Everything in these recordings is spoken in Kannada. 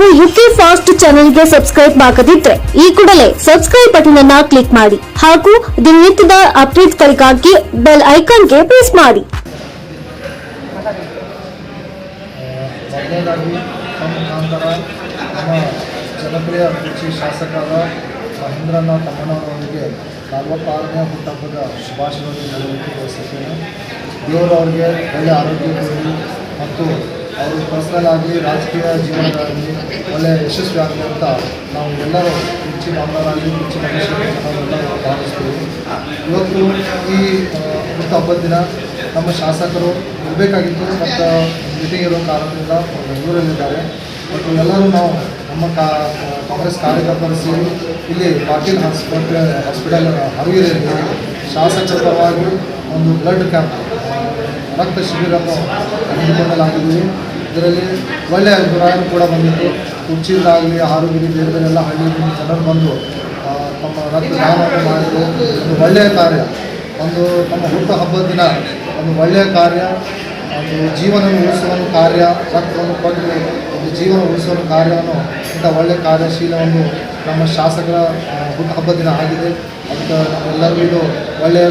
ಫಾಸ್ಟ್ ಚಾನೆಲ್ಗೆ ಸಬ್ಸ್ಕ್ರೈಬ್ ಆಗದಿದ್ರೆ ಈ ಕೂಡಲೇ ಸಬ್ಸ್ಕ್ರೈಬ್ ಬಟನ್ ಅನ್ನ ಕ್ಲಿಕ್ ಮಾಡಿ ಹಾಗೂ ದಿನನಿತ್ಯದ ಅಪ್ಡೇಟ್ಗಳಿಗಾಗಿ ಬೆಲ್ ಐಕಾನ್ಗೆ ಪ್ರೆಸ್ ಮಾಡಿ. ಜನಪ್ರಿಯ ಕೃಷಿ ಶಾಸಕರ ಮಹೇಂದ್ರನಾಥ್ ತಮ್ಮಣ್ಣವರವರಿಗೆ ನಲವತ್ತಾರನೇ ಹುಟ್ಟಹಬ್ಬದ ಶುಭಾಶಯಗಳನ್ನು ಹೇಳಲಿಕ್ಕೆ ಬಯಸುತ್ತೇನೆ ದೇವರು ಒಳ್ಳೆಯ ಆರೋಗ್ಯ ಮತ್ತು ಆಗಲಿ ರಾಜಕೀಯ ಜೀವನದಲ್ಲಿ ಒಳ್ಳೆಯ ಯಶಸ್ವಿ ಆಗಲಿ ಅಂತ ನಾವು ಎಲ್ಲರೂ ಹೆಚ್ಚಿನ ಬಾಂಧವರಾಗಲಿ ಹೆಚ್ಚಿನ ಮನುಷ್ಯರು ನಾವೆಲ್ಲರೂ ಭಾವಿಸ್ತೀವಿ. ಇವತ್ತು ಈ ಆ, ಹುಟ್ಟುಹಬ್ಬದ ದಿನ ನಮ್ಮ ಶಾಸಕರು ಇರಬೇಕಾಗಿತ್ತು ಮತ್ತು ಮೀಟಿಂಗ್ ಇರೋ ಕಾರಣದಿಂದ ಬೆಂಗಳೂರಲ್ಲಿದ್ದಾರೆ. ಮತ್ತು ಎಲ್ಲರೂ ನಾವು ನಮ್ಮ ಕಾ ಕಾಂಗ್ರೆಸ್ ಕಾರ್ಯಕರ್ತರು ಸೇರಿ ಇಲ್ಲಿ ಪಾಟೀಲ್ ಹಾಸ್ಪಿಟಲ್ ಹಾಸ್ಪಿಟಲ್ ಹರಗಿರಲ್ಲಿ ಶಾಸಕರ ಪರವಾಗಿ ಒಂದು ಬ್ಲಡ್ ಕ್ಯಾಂಪ್ ರಕ್ತ ಶಿಬಿರವನ್ನು ಹಮ್ಮಿಕೊಳ್ಳಲಾಗಿದ್ದೀವಿ. ಇದರಲ್ಲಿ ಒಳ್ಳೆಯ ಅಭಿಪ್ರಾಯ ಕೂಡ ಬಂದಿತ್ತು. ಕುರ್ಚಿಯಿಂದಾಗಲಿ ಆರೋಗ್ಯ ಬೇರೆ ಬೇರೆ ಎಲ್ಲ ಹಳ್ಳಿಯಿಂದ ಜನರು ಬಂದು ತಮ್ಮ ರಕ್ತದಾನವನ್ನು ಮಾಡಿದರು. ಒಂದು ಒಳ್ಳೆಯ ಕಾರ್ಯ. ಒಂದು ತಮ್ಮ ಹುಟ್ಟು ಹಬ್ಬದ ದಿನ ಒಂದು ಒಳ್ಳೆಯ ಕಾರ್ಯ. ಒಂದು ಜೀವನ ಉಳಿಸುವ ಕಾರ್ಯ. ರಕ್ತವನ್ನು ಕೊಟ್ಟು ಒಂದು ಜೀವನ ಉಳಿಸುವ ಕಾರ್ಯವನ್ನು ಇಂಥ ಒಳ್ಳೆಯ ಕಾರ್ಯಶೀಲವನ್ನು ನಮ್ಮ ಶಾಸಕರ ಹುಟ್ಟು ಹಬ್ಬದ ದಿನ ಆಗಿದೆ. ಅದಕ್ಕೆ ನಮ್ಮೆಲ್ಲರಿಗೂ ಇದು ಒಳ್ಳೆಯ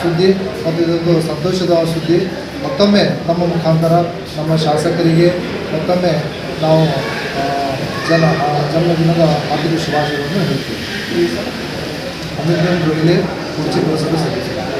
ಸುದ್ದಿ ಮತ್ತು ಇದೊಂದು ಸಂತೋಷದ ಸುದ್ದಿ. ಮತ್ತೊಮ್ಮೆ ನಮ್ಮ ಮುಖಾಂತರ ನಮ್ಮ ಶಾಸಕರಿಗೆ ಮತ್ತೊಮ್ಮೆ ನಾವು ಜನ ಜನ್ಮದಿನದ ಹಾರ್ದಿಕ ಶುಭಾಶಯಗಳನ್ನು ಹೇಳ್ತೀವಿ. ಅಮಿತ್ ರೋಹಿಲೆ ಕುರ್ಚಿ ಪುರಸಭೆ ಸದಸ್ಯರು